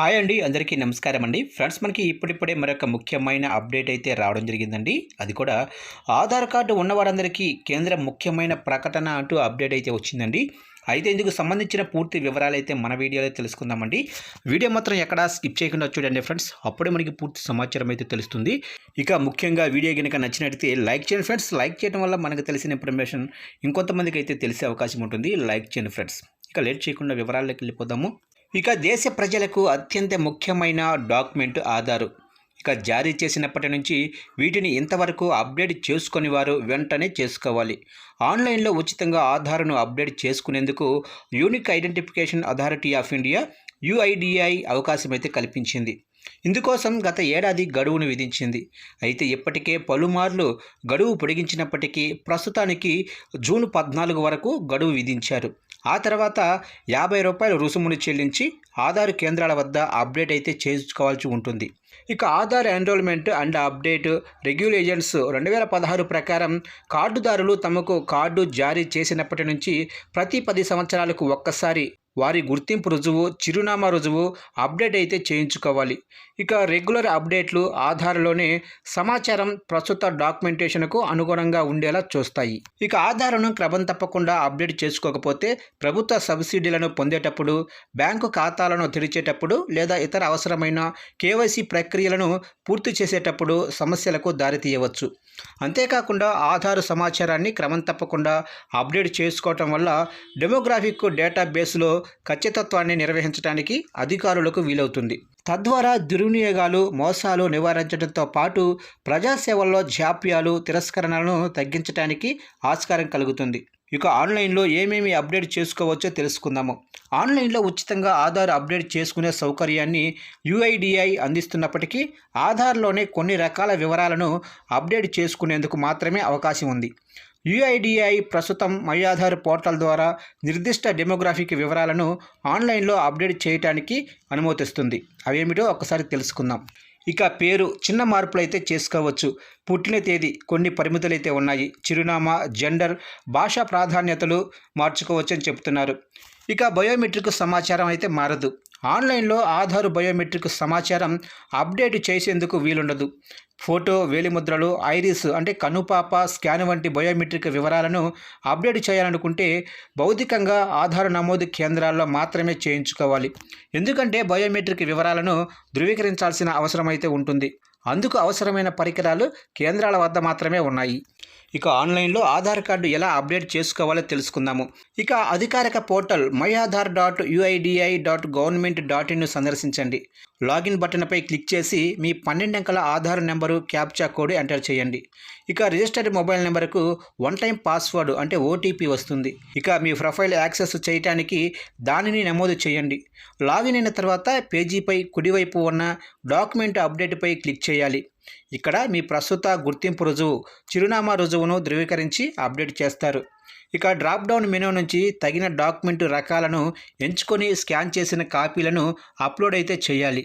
Hi అండి అందరికీ నమస్కారం అండి. ఫ్రెండ్స్ మనకి ఇప్పుడిప్పుడే మరొక ముఖ్యమైన అప్డేట్ అయితే రావడం జరిగిందండి. అది కూడా ఆధార్ కార్డు ఉన్నవారందరికీ కేంద్ర ముఖ్యమైన ప్రకటన అంటూ అప్డేట్ అయితే వచ్చిందండి. అయితే ఇందుకు సంబంధించిన పూర్తి వివరాలు అయితే మన వీడియోలో తెలుసుకుందామండి. వీడియో మాత్రం ఎక్కడా స్కిప్ చేయకుండా చూడండి ఫ్రెండ్స్. అప్పుడే మనకి పూర్తి సమాచారం అయితే తెలుస్తుంది. ఇక ముఖ్యంగా వీడియో కనుక నచ్చినట్లయితే లైక్ చేయండి ఫ్రెండ్స్. లైక్ చేయడం వల్ల మనకు తెలిసిన ఇన్ఫర్మేషన్ ఇంకొంతమందికి అయితే తెలిసే అవకాశం ఉంటుంది. లైక్ చేయండి ఫ్రెండ్స్. ఇక లేట్ చేయకుండా వివరాల్లోకి వెళ్ళిపోదాము. ఇక దేశ ప్రజలకు అత్యంత ముఖ్యమైన డాక్యుమెంట్ ఆధారు. ఇక జారీ చేసినప్పటి నుంచి వీటిని ఇంతవరకు అప్డేట్ చేసుకుని వారు వెంటనే చేసుకోవాలి. ఆన్లైన్లో ఉచితంగా ఆధార్ను అప్డేట్ చేసుకునేందుకు unique identification authority of India UIDAI అవకాశం అయితే కల్పించింది. ఇందుకోసం గత ఏడాది గడువును విధించింది. అయితే ఇప్పటికే పలుమార్లు గడువు పొడిగించినప్పటికీ ప్రస్తుతానికి జూన్ పద్నాలుగు వరకు గడువు విధించారు. ఆ తర్వాత యాభై రూపాయల రుసుమును చెల్లించి ఆధార్ కేంద్రాల వద్ద అప్డేట్ అయితే చేసుకోవాల్సి ఉంటుంది. ఇక Aadhaar enrolment and update regulations రెండు వేల పదహారు ప్రకారం కార్డుదారులు తమకు కార్డు జారీ చేసినప్పటి నుంచి ప్రతి పది సంవత్సరాలకు ఒక్కసారి వారి గుర్తింపు రుజువు చిరునామా రుజువు అప్డేట్ అయితే చేయించుకోవాలి. ఇక రెగ్యులర్ అప్డేట్లు ఆధార్లోనే సమాచారం ప్రస్తుత డాక్యుమెంటేషన్కు అనుగుణంగా ఉండేలా చూస్తాయి. ఇక ఆధార్ను క్రమం తప్పకుండా అప్డేట్ చేసుకోకపోతే ప్రభుత్వ సబ్సిడీలను పొందేటప్పుడు బ్యాంకు ఖాతాలను తెరిచేటప్పుడు లేదా ఇతర అవసరమైన కేవైసీ ప్రక్రియలను పూర్తి చేసేటప్పుడు సమస్యలకు దారితీయవచ్చు. అంతేకాకుండా ఆధార్ సమాచారాన్ని క్రమం తప్పకుండా అప్డేట్ చేసుకోవటం వల్ల డెమోగ్రాఫిక్ డేటాబేస్లో ఖచ్చితత్వాన్ని నిర్వహించడానికి అధికారులకు వీలవుతుంది. తద్వారా దుర్వినియోగాలు మోసాలు నివారించడంతో పాటు ప్రజాసేవల్లో జాప్యాలు తిరస్కరణలను తగ్గించడానికి ఆస్కారం కలుగుతుంది. ఇక ఆన్లైన్లో ఏమేమి అప్డేట్ చేసుకోవచ్చో తెలుసుకుందాము. ఆన్లైన్లో ఉచితంగా ఆధార్ అప్డేట్ చేసుకునే సౌకర్యాన్ని యుఐడిఐ అందిస్తున్నప్పటికీ ఆధార్లోనే కొన్ని రకాల వివరాలను అప్డేట్ చేసుకునేందుకు మాత్రమే అవకాశం ఉంది. యుఐడిఐ ప్రస్తుతం మై ఆధార్ పోర్టల్ ద్వారా నిర్దిష్ట డెమోగ్రాఫిక్ వివరాలను ఆన్లైన్లో అప్డేట్ చేయడానికి అనుమతిస్తుంది. అవేమిటో ఒకసారి తెలుసుకుందాం. ఇక పేరు చిన్న మార్పులు అయితే చేసుకోవచ్చు. పుట్టిన తేదీ కొన్ని పరిమితులు అయితే ఉన్నాయి. చిరునామా జెండర్ భాషా ప్రాధాన్యతలు మార్చుకోవచ్చు అని చెప్తున్నారు. ఇక బయోమెట్రిక్ సమాచారం అయితే మారదు. ఆన్లైన్లో ఆధార్ బయోమెట్రిక్ సమాచారం అప్డేట్ చేసేందుకు వీలుండదు. ఫోటో వేలిముద్రలు ఐరిస్ అంటే కనుపాప స్కాన్ వంటి బయోమెట్రిక్ వివరాలను అప్డేట్ చేయాలనుకుంటే భౌతికంగా ఆధార్ నమోదు కేంద్రాల్లో మాత్రమే చేయించుకోవాలి. ఎందుకంటే బయోమెట్రిక్ వివరాలను ధృవీకరించాల్సిన అవసరం అయితే ఉంటుంది. అందుకు అవసరమైన పరికరాలు కేంద్రాల వద్ద మాత్రమే ఉన్నాయి. ఇక ఆన్లైన్లో ఆధార్ కార్డు ఎలా అప్డేట్ చేసుకోవాలో తెలుసుకుందాము. ఇక అధికారిక portal my Aadhaar dot UIDAI dot government dot ఇన్ను సందర్శించండి. లాగిన్ బటన్పై క్లిక్ చేసి మీ పన్నెండు అంకెల Aadhaar number captcha code enter చేయండి. ఇక రిజిస్టర్డ్ మొబైల్ నెంబర్కు వన్ టైం పాస్వర్డ్ అంటే ఓటీపీ వస్తుంది. ఇక మీ ప్రొఫైల్ యాక్సెస్ చేయటానికి దానిని నమోదు చేయండి. లాగిన్ అయిన తర్వాత పేజీపై కుడివైపు ఉన్న డాక్యుమెంట్ అప్డేట్పై క్లిక్ చేయాలి. ఇక్కడ మీ ప్రస్తుత గుర్తింపు రుజువు చిరునామా రుజువును ధృవీకరించి అప్డేట్ చేస్తారు. ఇక డ్రాప్ డౌన్ మెనూ నుంచి తగిన డాక్యుమెంట్ రకాలను ఎంచుకొని స్కాన్ చేసిన కాపీలను అప్లోడ్ అయితే చేయాలి.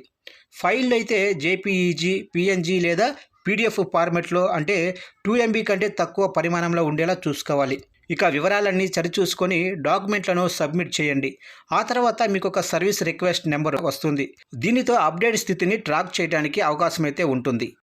ఫైల్ అయితే జేపీఈజీ పిఎన్జీ లేదా పీడిఎఫ్ ఫార్మెట్లో అంటే టూ ఎంబీ కంటే తక్కువ పరిమాణంలో ఉండేలా చూసుకోవాలి. ఇక వివరాలన్నీ సరిచూసుకొని డాక్యుమెంట్లను సబ్మిట్ చేయండి. ఆ తర్వాత మీకు ఒక సర్వీస్ రిక్వెస్ట్ నెంబర్ వస్తుంది. దీనితో అప్డేట్ స్థితిని ట్రాక్ చేయడానికి అవకాశం అయితే ఉంటుంది.